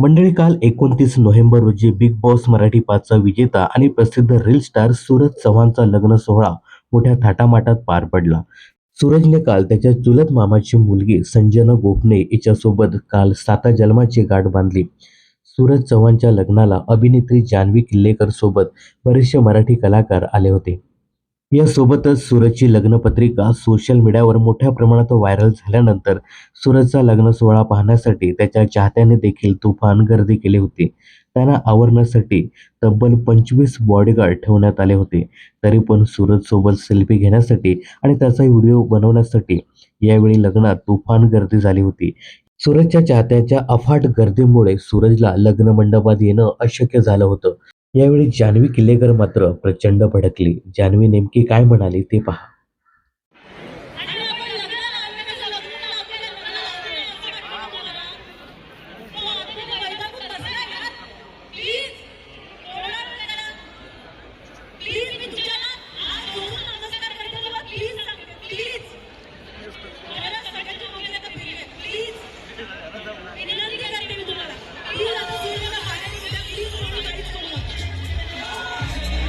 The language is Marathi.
मंडळी काल एकोणतीस नोव्हेंबर रोजी बिग बॉस मराठी पाचचा विजेता आणि प्रसिद्ध रील स्टार सूरज चव्हाणचा लग्न सोहळा मोठ्या थाटामाटात पार पडला. सूरजने काल त्याच्या चुलत मामाची मुलगी संजना गोपने हिच्यासोबत काल साता जन्माची गाठ बांधली. सूरज चव्हाणच्या लग्नाला अभिनेत्री जान्हवी किल्लेकर सोबत बरेचसे मराठी कलाकार आले होते. यासोबतच सूरजची लग्नपत्रिका सोशल मीडियावर मोठ्या प्रमाणात व्हायरल झाल्यानंतर सूरजचा लग्न सोहळा पाहण्यासाठी त्याच्या चाहत्याने देखील तुफान गर्दी केली होती. त्यांना आवरण्यासाठी तब्बल पंचवीस बॉडीगार्ड ठेवण्यात आले होते. तरी पण सूरजसोबत सेल्फी घेण्यासाठी आणि त्याचा व्हिडिओ बनवण्यासाठी यावेळी लग्नात तुफान गर्दी झाली होती. सूरजच्या चाहत्याच्या अफाट गर्दीमुळे सूरजला लग्न मंडपात येणं अशक्य झालं होतं. यावेळी जान्हवी किल्लेकर मात्र प्रचंड भडकली. जान्हवी नेमकी काय म्हणाली ते पहा.